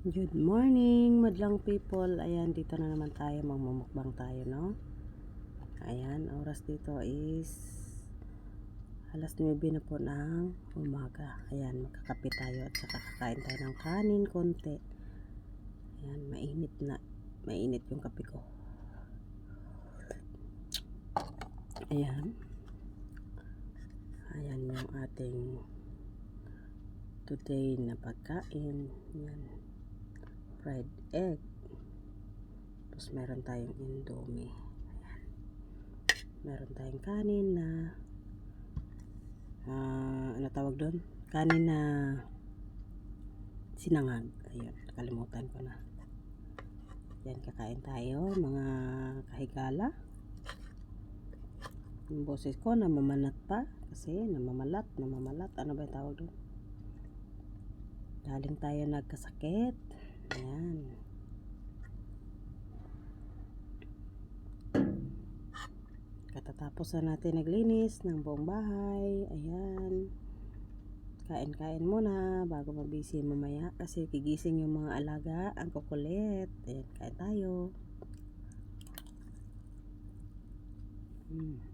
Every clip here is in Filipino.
Good morning, madlang people. Ayan, dito na naman tayo. Magmumukbang tayo, no? Ayan, oras dito is alas 9 na po ng umaga. Ayan, magkakape tayo at saka kakain tayo ng kanin konti. Ayan, mainit na. Mainit yung kape ko. Ayan. Ayan yung ating today na pagkain. Ayan fried egg. Tapos meron tayong indomie. Ayan. Meron tayong kanin na ah, ano tawag doon? Kanin na sinangag. Ayun, nakalimutan ko na. Yan, kakain tayo, mga kahigala. Yung boses ko, namamanat pa. Kasi, namamalat, namamalat. Ano ba yung tawag doon? Galing tayo nagkasakit. Ayan. Katatapos na natin naglinis ng buong bahay. Ayan. Kain-kain muna bago mabisi mamaya kasi gigising yung mga alaga ang kukulit. Ayan, kain tayo. Mm.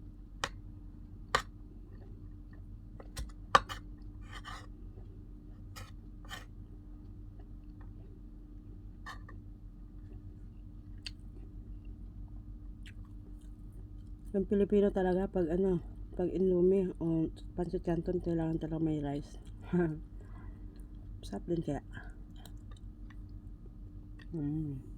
Yung Pilipino talaga pag ano, pag inlumi o pancit canton kailangan talaga may rice. Sarap din kaya. Mm.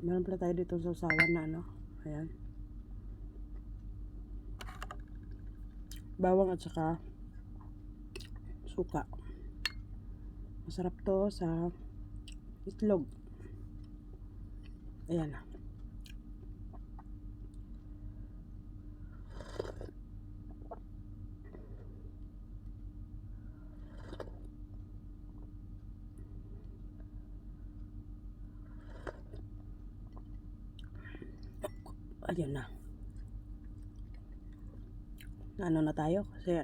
Meron pala tayo dito sa usawan na ano. Ayan. Bawang at saka suka. Masarap to sa itlog. Ayan. Ayan na. Ano na tayo? Kasi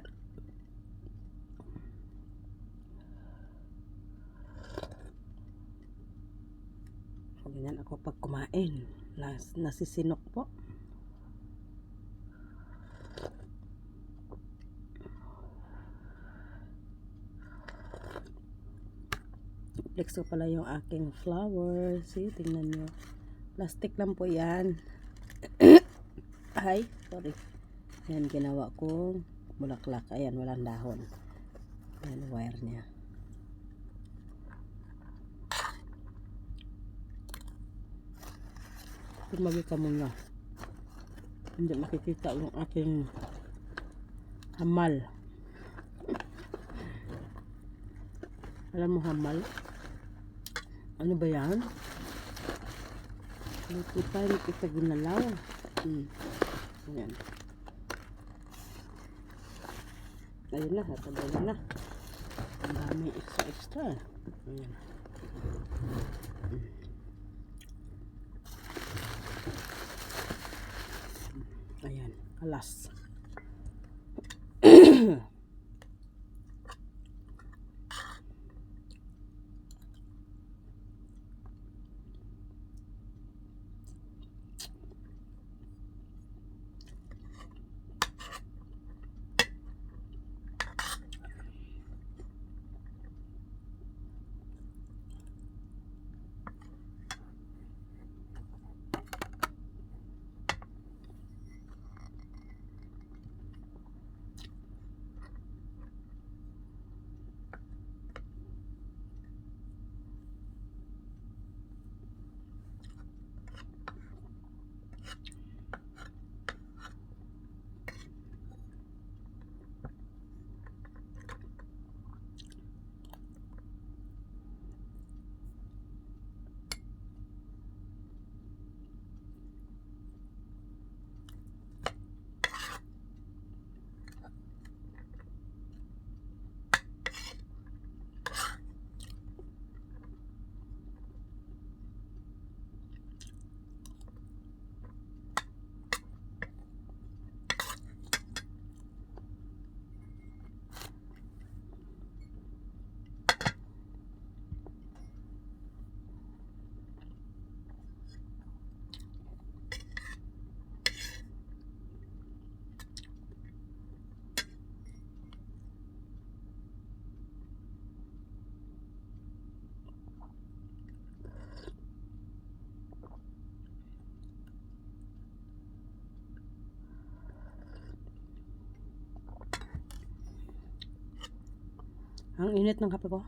Ganyan ako pag kumain. Nas, nasisinok po. Flex ko pala yung aking flower. See, tingnan nyo. Plastic lang po yan. Ay, sorry. Yan, ginawa kong bulaklak. Ayan, walang dahon. Ayan, wire niya. Tumagi ka muna. Hindi makikita yung aking hamal. Alam mo hamal? Ano ba yan? Luto tayo kita ginalaw. Hmm. Ayan. Ayun na, hatabay na. Ang dami extra extra. Ayan. Ayan, Ang init ng kape ko.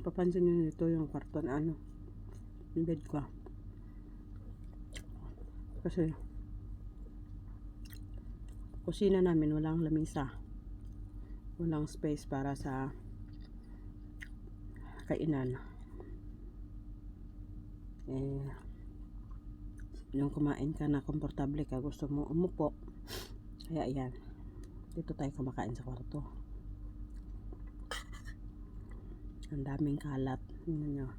Papansin nyo nito yung kwarto na ano, yung bed ko. Kasi, kusina namin walang lamisa. Walang space para sa kainan. Eh, yung kumain ka na komportable ka, gusto mo umupo. Kaya yan, dito tayo kumakain sa kwarto. Ang daming kalat. Nyo,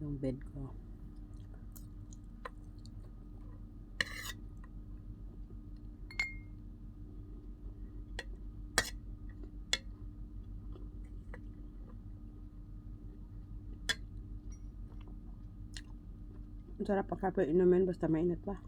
yung bed ko. Ang sarap ang kape inumin basta mainit pa.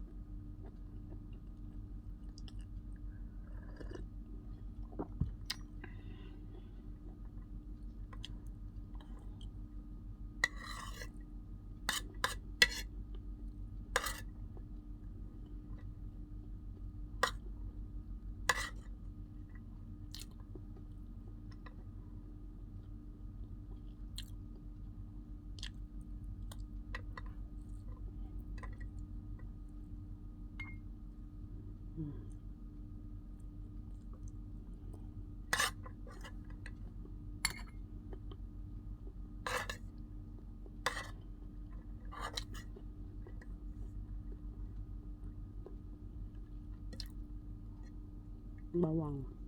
唔係。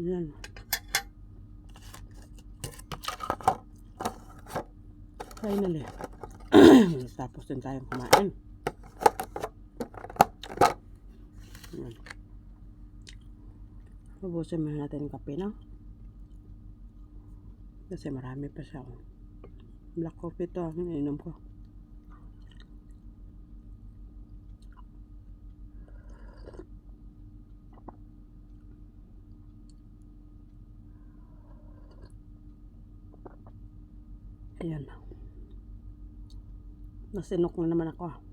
Yan. Finally. Tapos din tayong kumain. Yan. Ubusin muna natin yung kape na. Kasi marami pa siya. oh. Black coffee to ang ininom ko. Ayan. Nasinok na naman ako.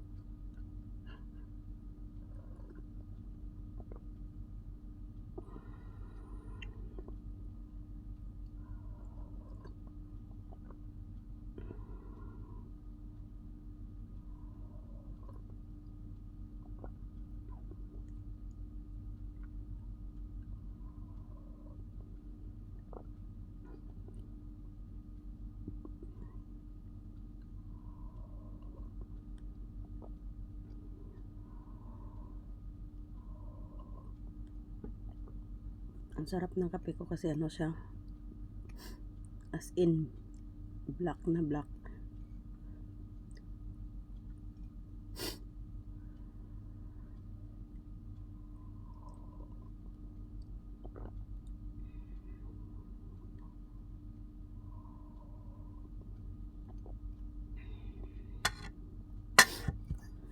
Ang sarap ng kape ko kasi ano siya. As in, black na black.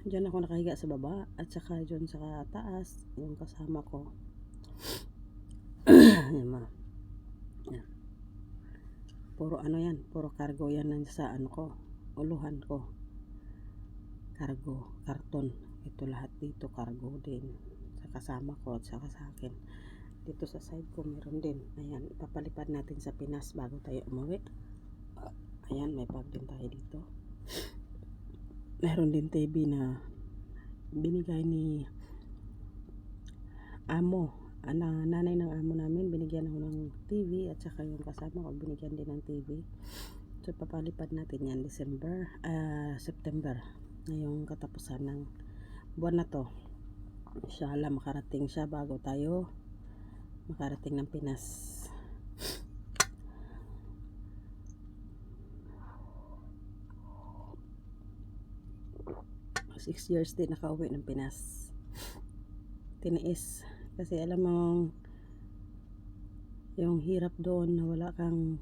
Diyan ako nakahiga sa baba at saka dyan sa taas yung kasama ko. Yan. Yan. Puro ano yan, puro cargo yan nan sa ano ko, uluhan ko. Cargo, karton. Ito lahat dito cargo din. Sa kasama ko at sa akin. Dito sa side ko meron din. Ayan, ipapalipad natin sa Pinas bago tayo umuwi. Ayan, may bag din tayo dito. Meron din TV na binigay ni amo ana, nanay ng amo namin, binigyan ako ng TV at saka yung kasama ko, binigyan din ng TV. So, papalipad natin yan December, ah, September. Ngayong katapusan ng buwan na to. Inshallah, makarating siya bago tayo makarating ng Pinas. Six years din nakauwi ng Pinas. Tiniis. Kasi alam mo, yung hirap doon na wala kang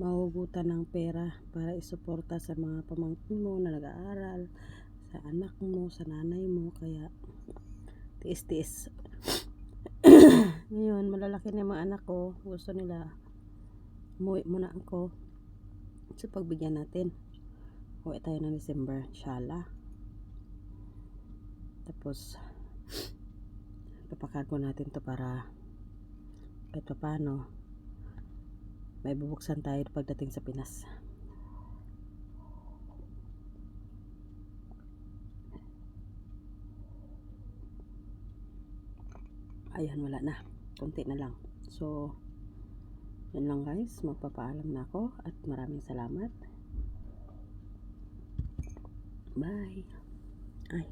mahugutan ng pera para isuporta sa mga pamangkin mo na nag-aaral, sa anak mo, sa nanay mo. Kaya, tiis-tiis. Ngayon, malalaki na yung mga anak ko. Gusto nila, umuwi muna ako. So, pagbigyan natin. Uwi tayo ng December, inshallah. Tapos, papakargo natin to para kahit pa paano may bubuksan tayo pagdating sa Pinas. Ayan, wala na. Kunti na lang. So, yun lang guys. Magpapaalam na ako at maraming salamat. Bye. Ay.